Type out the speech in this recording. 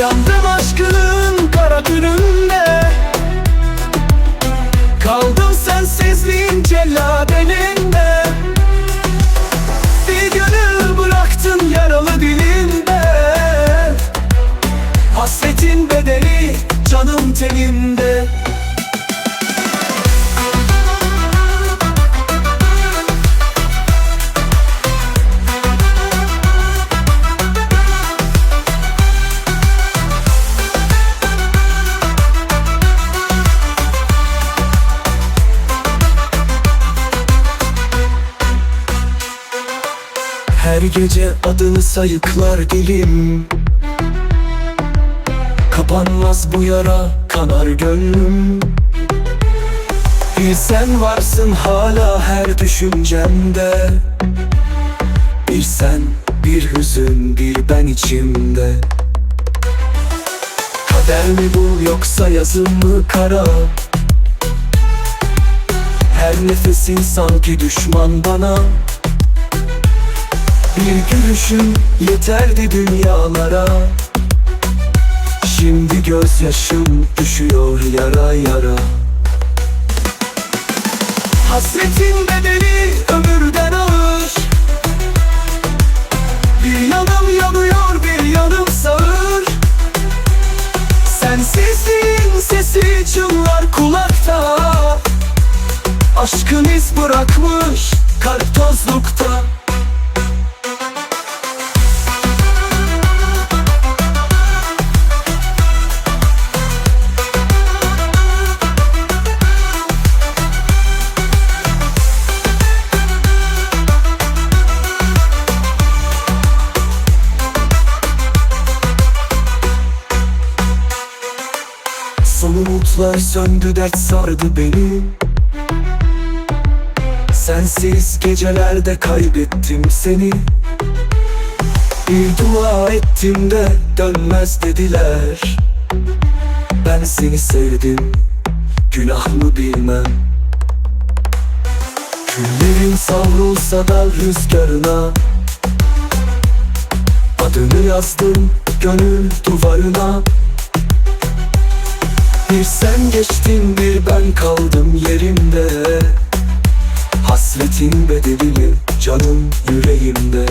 Yandım aşkın kara gününde Kaldım sensizliğin cellat elinde Bir gönül bıraktın yaralı dilinde. Hasretin bedeli canım tenimde Her gece adını sayıklar dilim. Kapanmaz bu yara kanar gönlüm. Bir sen varsın hala her düşüncemde. Bir sen bir hüzün bir ben içimde. Kader mi bu yoksa yazım mı kara? Her nefesin sanki düşman bana bir gülüşün yeterdi dünyalara. Şimdi gözyaşım düşüyor yara yara. Hasretin bedeli ömürden ağır. Bir yanım yanıyor bir yanım sağır. Sensizliğin sesi çınlar kulakta. Aşkın iz bırakmış kalp tozlukta Son umutlar söndü dert sardı beni. Sensiz gecelerde kaybettim seni. Bir dua ettim de dönmez dediler. Ben seni sevdim Günah mı bilmem. Küllerin savrulsa da rüzgarına. Adını yazdım gönül duvarına hasretin bedelini canım yüreğimde.